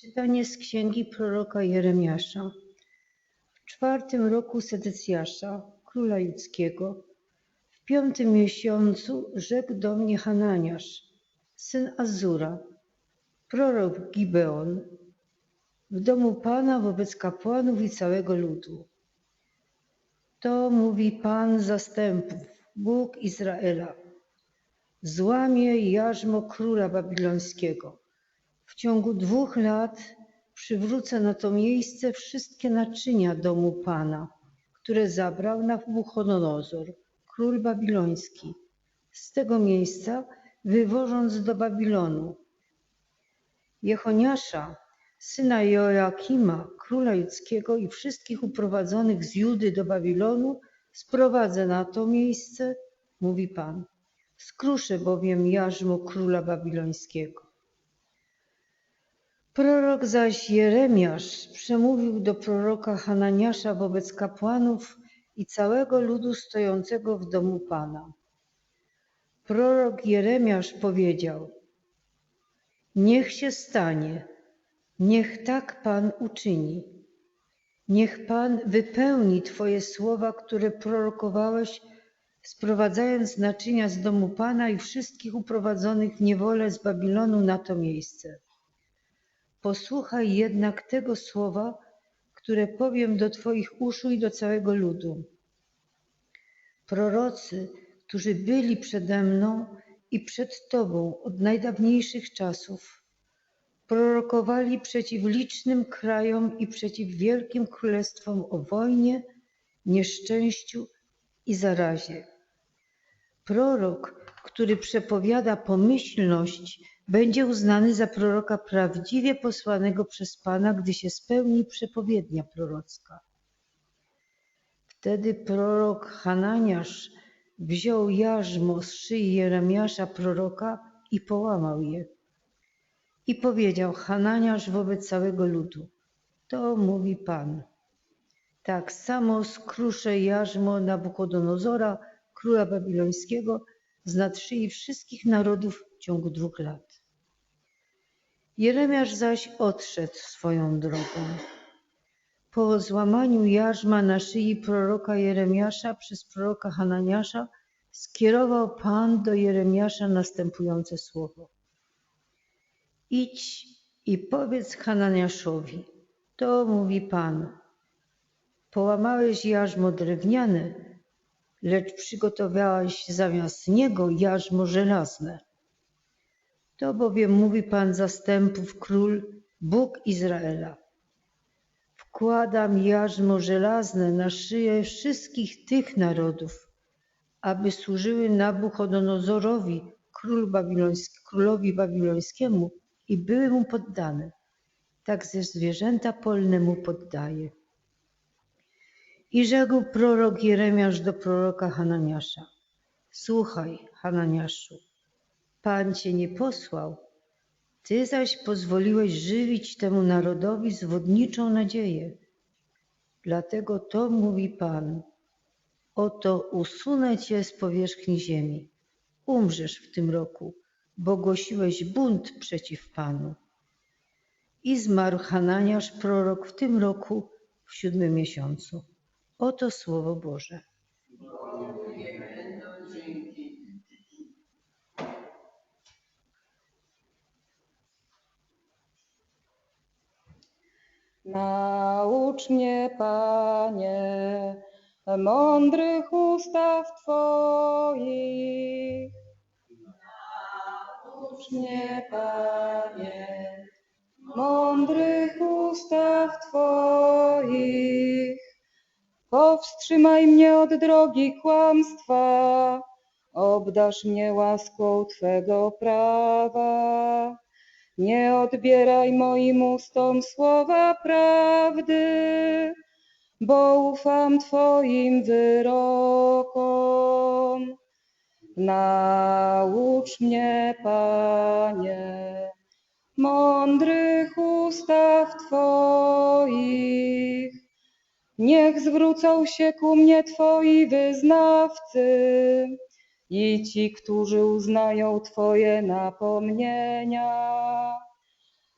Czytanie z księgi proroka Jeremiasza. W czwartym roku Sedecjasza, króla judzkiego, w piątym miesiącu rzekł do mnie Hananiasz, syn Azura, prorok Gibeon, w domu Pana wobec kapłanów i całego ludu. To mówi Pan zastępów, Bóg Izraela. Złamie jarzmo króla babilońskiego. W ciągu dwóch lat przywrócę na to miejsce wszystkie naczynia domu Pana, które zabrał Nabuchodonozor, król babiloński, z tego miejsca wywożąc do Babilonu. Jechoniasza, syna Joakima, króla judzkiego i wszystkich uprowadzonych z Judy do Babilonu sprowadzę na to miejsce, mówi Pan. Skruszę bowiem jarzmo króla babilońskiego. Prorok zaś Jeremiasz przemówił do proroka Hananiasza wobec kapłanów i całego ludu stojącego w domu Pana. Prorok Jeremiasz powiedział: Niech się stanie, niech tak Pan uczyni. Niech Pan wypełni Twoje słowa, które prorokowałeś, sprowadzając naczynia z domu Pana i wszystkich uprowadzonych w niewolę z Babilonu na to miejsce. Posłuchaj jednak tego słowa, które powiem do Twoich uszu i do całego ludu. Prorocy, którzy byli przede mną i przed Tobą od najdawniejszych czasów, prorokowali przeciw licznym krajom i przeciw wielkim królestwom o wojnie, nieszczęściu i zarazie. Prorok, który przepowiada pomyślność, będzie uznany za proroka prawdziwie posłanego przez Pana, gdy się spełni przepowiednia prorocka. Wtedy prorok Hananiasz wziął jarzmo z szyi Jeremiasza proroka i połamał je. I powiedział Hananiasz wobec całego ludu, to mówi Pan. Tak samo skruszę jarzmo Nabuchodonozora, króla babilońskiego, z nad szyi wszystkich narodów w ciągu dwóch lat. Jeremiasz zaś odszedł swoją drogą. Po złamaniu jarzma na szyi proroka Jeremiasza przez proroka Hananiasza skierował Pan do Jeremiasza następujące słowo. Idź i powiedz Hananiaszowi, to mówi Pan. Połamałeś jarzmo drewniane, lecz przygotowałeś zamiast niego jarzmo żelazne. To bowiem mówi Pan zastępów król, Bóg Izraela. Wkładam jarzmo żelazne na szyję wszystkich tych narodów, aby służyły Nabuchodonozorowi, król babiloński, królowi babilońskiemu i były mu poddane. Tak ze zwierzęta polne mu poddaje. I rzekł prorok Jeremiasz do proroka Hananiasza. Słuchaj, Hananiaszu, Pan cię nie posłał, ty zaś pozwoliłeś żywić temu narodowi zwodniczą nadzieję. Dlatego to mówi Pan. Oto usunę cię z powierzchni ziemi. Umrzesz w tym roku, bo głosiłeś bunt przeciw Panu. I zmarł Hananiasz prorok w tym roku w siódmym miesiącu. Oto słowo Boże. Naucz mnie, Panie, mądrych ustaw Twoich. Naucz mnie, Panie, mądrych ustaw Twoich. Powstrzymaj mnie od drogi kłamstwa, obdasz mnie łaską Twego prawa. Nie odbieraj moim ustom słowa prawdy, bo ufam Twoim wyrokom. Naucz mnie, Panie, mądrych ustaw Twoich. Niech zwrócą się ku mnie Twoi wyznawcy i ci, którzy uznają Twoje napomnienia.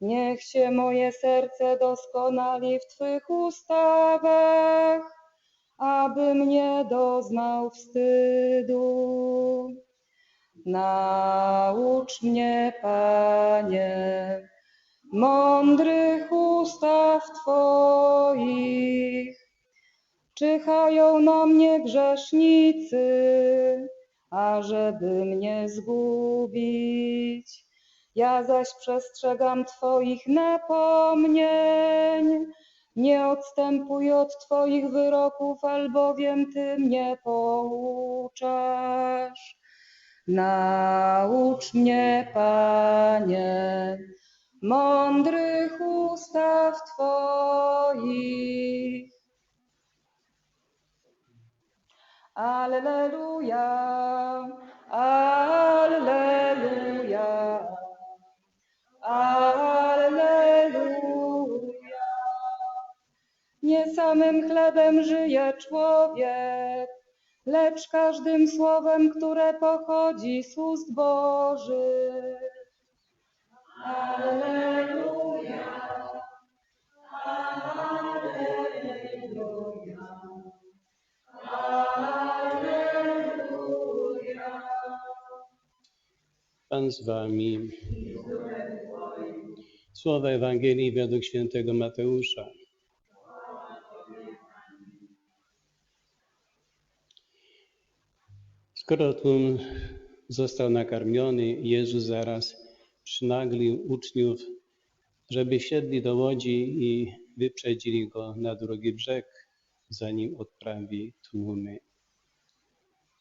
Niech się moje serce doskonali w Twych ustawach, abym nie doznał wstydu. Naucz mnie, Panie, mądrych ustaw Twoich. Czyhają na mnie grzesznicy, ażeby mnie zgubić. Ja zaś przestrzegam Twoich napomnień. Nie odstępuj od Twoich wyroków, albowiem Ty mnie pouczasz. Naucz mnie, Panie, mądrych ustaw Twoich. Alleluja, Alleluja, Alleluja. Nie samym chlebem żyje człowiek, lecz każdym słowem, które pochodzi z ust Bożych. Alleluja, Z wami. Słowa Ewangelii według świętego Mateusza. Skoro tłum został nakarmiony, Jezus zaraz przynaglił uczniów, żeby siedli do łodzi i wyprzedzili go na drugi brzeg, zanim odprawi tłumy.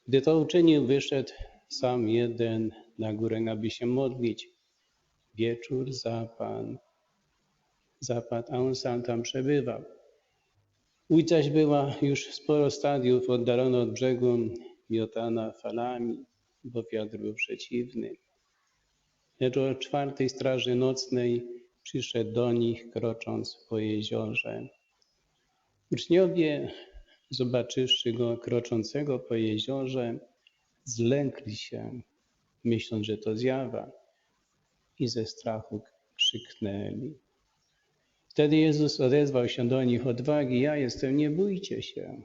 Gdy to uczynił, wyszedł sam jeden na górę, aby się modlić. Wieczór zapadł, zapadł, a on sam tam przebywał. Łódź zaś była już sporo stadiów oddalona od brzegu, miotana falami, bo wiatr był przeciwny. Lecz o czwartej straży nocnej przyszedł do nich, krocząc po jeziorze. Uczniowie, zobaczywszy go kroczącego po jeziorze, zlękli się, myśląc, że to zjawa, i ze strachu krzyknęli. Wtedy Jezus odezwał się do nich: Odwagi, ja jestem, nie bójcie się.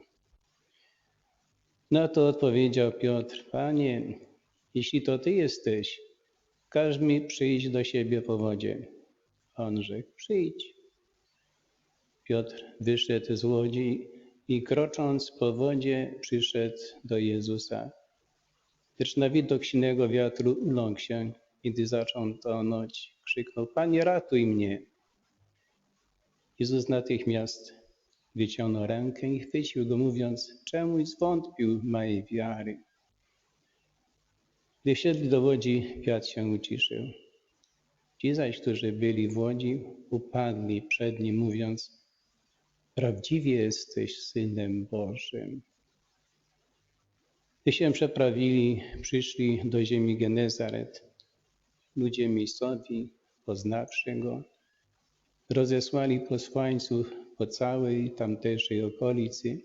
Na to odpowiedział Piotr: Panie, jeśli to Ty jesteś, każ mi przyjść do siebie po wodzie. On rzekł: Przyjdź. Piotr wyszedł z łodzi i krocząc po wodzie przyszedł do Jezusa. Lecz na widok silnego wiatru uląkł się i gdy zaczął tonąć, krzyknął: Panie, ratuj mnie! Jezus natychmiast wyciągnął rękę i chwycił go, mówiąc: Czemuś zwątpił mojej wiary? Gdy wsiedli do łodzi, wiatr się uciszył. Ci zaś, którzy byli w łodzi, upadli przed nim, mówiąc: Prawdziwie jesteś synem Bożym. Gdy się przeprawili, przyszli do ziemi Genezaret. Ludzie miejscowi, poznawszy go, rozesłali posłańców po całej tamtejszej okolicy,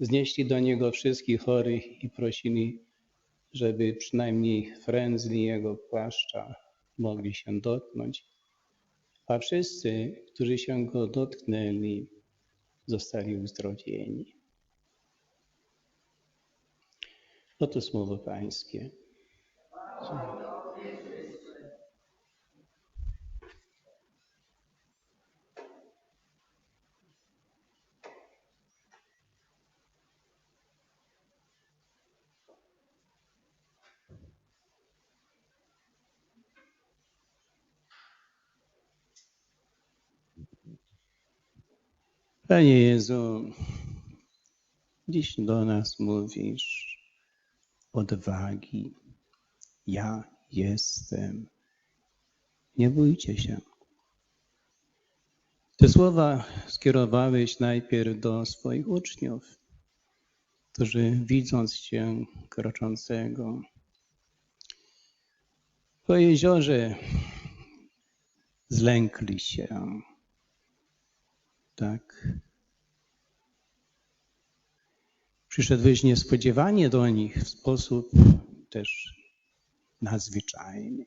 znieśli do niego wszystkich chorych i prosili, żeby przynajmniej frędzli jego płaszcza mogli się dotknąć, a wszyscy, którzy się go dotknęli, zostali uzdrowieni. Oto słowo Pańskie. Panie Jezu, dziś do nas mówisz odwagi. Ja jestem. Nie bójcie się. Te słowa skierowałeś najpierw do swoich uczniów, którzy widząc Cię kroczącego po jeziorze, zlękli się. Tak. Przyszedłeś niespodziewanie do nich w sposób też nadzwyczajny.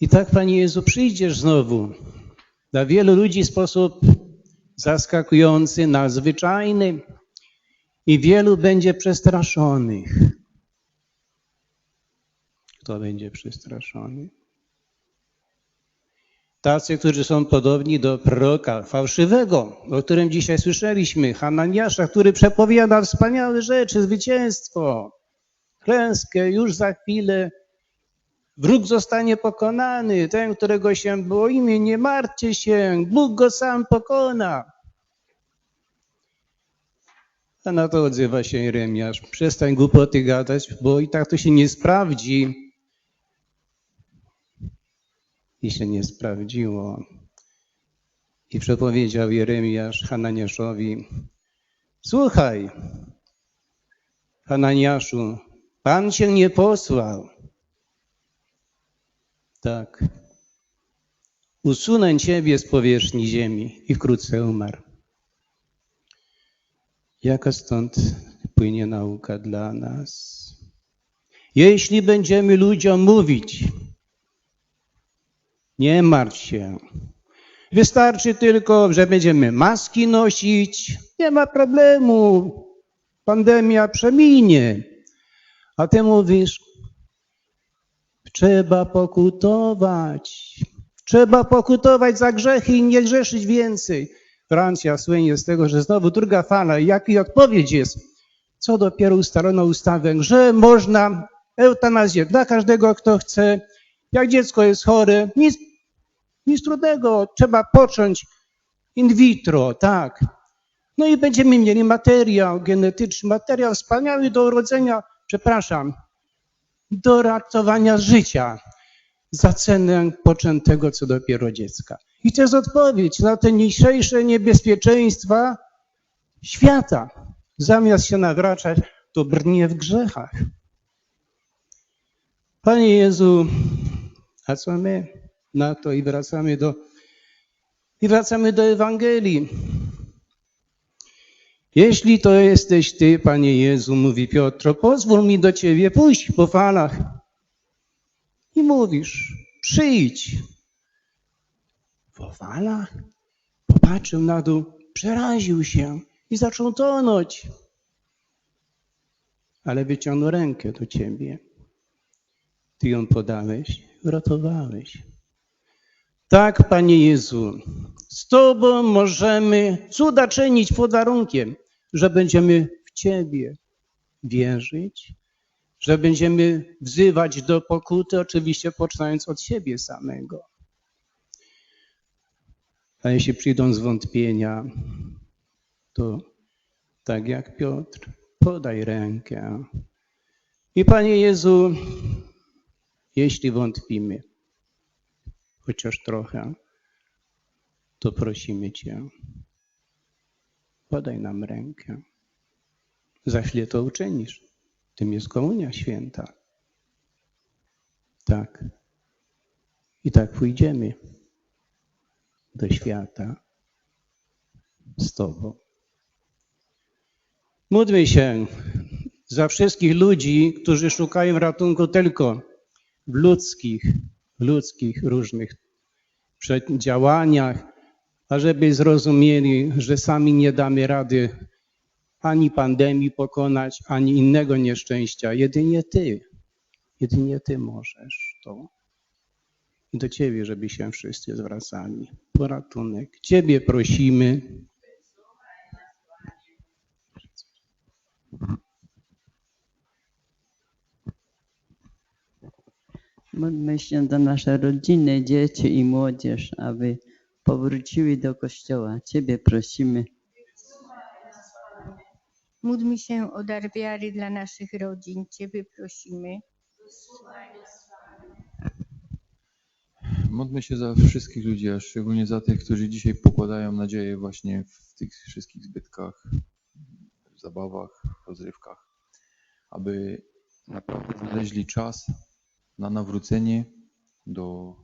I tak, Panie Jezu, przyjdziesz znowu. Dla wielu ludzi sposób zaskakujący, nadzwyczajny i wielu będzie przestraszonych. Kto będzie przestraszony? Tacy, którzy są podobni do proroka fałszywego, o którym dzisiaj słyszeliśmy, Hananiasza, który przepowiada wspaniałe rzeczy, zwycięstwo, klęskę, już za chwilę wróg zostanie pokonany, ten, którego się boimy, nie martwcie się, Bóg go sam pokona. A na to odzywa się Jeremiasz, przestań głupoty gadać, bo i tak to się nie sprawdzi. I się nie sprawdziło. I przepowiedział Jeremiasz Hananiaszowi, słuchaj, Hananiaszu, Pan cię nie posłał. Tak. Usunę ciebie z powierzchni ziemi i wkrótce umarł. Jaka stąd płynie nauka dla nas? Jeśli będziemy ludziom mówić, nie martw się. Wystarczy tylko, że będziemy maski nosić, nie ma problemu. Pandemia przeminie. A ty mówisz, trzeba pokutować. Trzeba pokutować za grzechy i nie grzeszyć więcej. Francja słynie z tego, że znowu druga fala. Jaki odpowiedź jest? Co dopiero ustalono ustawę, że można eutanazję dla każdego, kto chce. Jak dziecko jest chore, nic, nic trudnego. Trzeba począć in vitro, tak. No i będziemy mieli materiał genetyczny, materiał wspaniały do urodzenia, przepraszam, do ratowania życia za cenę poczętego co dopiero dziecka. I to jest odpowiedź na te dzisiejsze niebezpieczeństwa świata. Zamiast się nawracać, to brnie w grzechach. Panie Jezu, a co my na to i wracamy do, i wracamy do Ewangelii. Jeśli to jesteś Ty, Panie Jezu, mówi Piotr, pozwól mi do Ciebie pójść po falach. I mówisz, przyjdź. Po falach? Popatrzył na dół, przeraził się i zaczął tonąć. Ale wyciągnął rękę do Ciebie. Ty ją podałeś, uratowałeś. Tak, Panie Jezu, z Tobą możemy cuda czynić pod warunkiem, że będziemy w Ciebie wierzyć, że będziemy wzywać do pokuty, oczywiście poczynając od siebie samego. A jeśli przyjdą zwątpienia, to tak jak Piotr, podaj rękę. I Panie Jezu, jeśli wątpimy, chociaż trochę, to prosimy Cię, podaj nam rękę. Za chwilę to uczynisz. Tym jest komunia święta. Tak. I tak pójdziemy do świata z Tobą. Módlmy się za wszystkich ludzi, którzy szukają ratunku tylko w ludzkich, ludzkich różnych działaniach, ażeby zrozumieli, że sami nie damy rady ani pandemii pokonać, ani innego nieszczęścia. Jedynie Ty, jedynie Ty możesz to. I do Ciebie, żeby się wszyscy zwracali. Po ratunek. Ciebie prosimy. Módlmy się za nasze rodziny, dzieci i młodzież, aby powróciły do Kościoła. Ciebie prosimy. Módlmy się o dar wiary dla naszych rodzin. Ciebie prosimy. Módlmy się za wszystkich ludzi, a szczególnie za tych, którzy dzisiaj pokładają nadzieję właśnie w tych wszystkich zbytkach, zabawach, rozrywkach, aby naprawdę znaleźli czas na nawrócenie do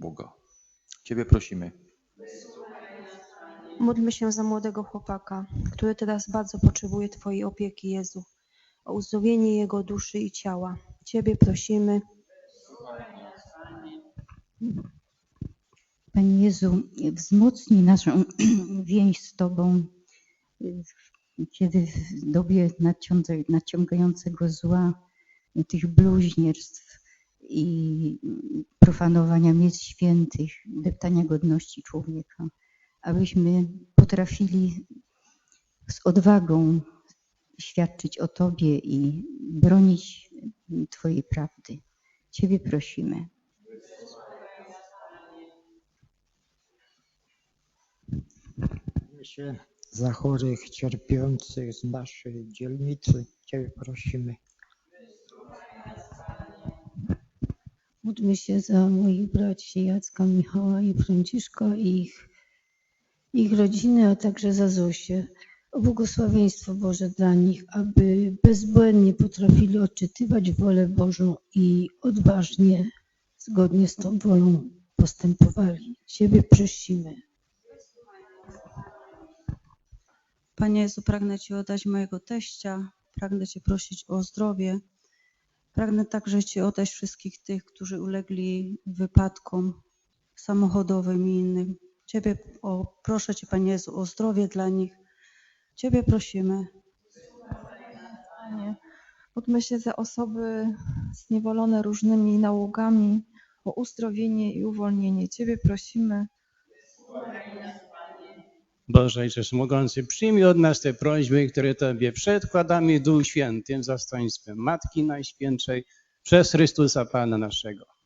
Boga. Ciebie prosimy. Módlmy się za młodego chłopaka, który teraz bardzo potrzebuje Twojej opieki, Jezu, o uzdrowienie jego duszy i ciała. Ciebie prosimy. Panie Jezu, wzmocnij naszą więź z Tobą, kiedy w dobie nadciągającego zła, tych bluźnierstw i profanowania miejsc świętych, deptania godności człowieka, abyśmy potrafili z odwagą świadczyć o Tobie i bronić Twojej prawdy. Ciebie prosimy. Za chorych, cierpiących z naszej dzielnicy. Ciebie prosimy. Módlmy się za moich braci Jacka, Michała i Franciszka i ich, ich rodziny, a także za Zosię. O błogosławieństwo Boże dla nich, aby bezbłędnie potrafili odczytywać wolę Bożą i odważnie, zgodnie z tą wolą postępowali. Ciebie prosimy. Panie Jezu, pragnę Ci oddać mojego teścia, pragnę Cię prosić o zdrowie. Pragnę także Ci oddać wszystkich tych, którzy ulegli wypadkom samochodowym i innym. Ciebie o, proszę Cię, Panie Jezu, o zdrowie dla nich. Ciebie prosimy. Panie, módlmy się za osoby zniewolone różnymi nałogami, o uzdrowienie i uwolnienie. Ciebie prosimy. Boże i Wszechmogący, przyjmij od nas te prośby, które Tobie przedkładamy Duch Świętym zastępstwem Matki Najświętszej przez Chrystusa Pana naszego.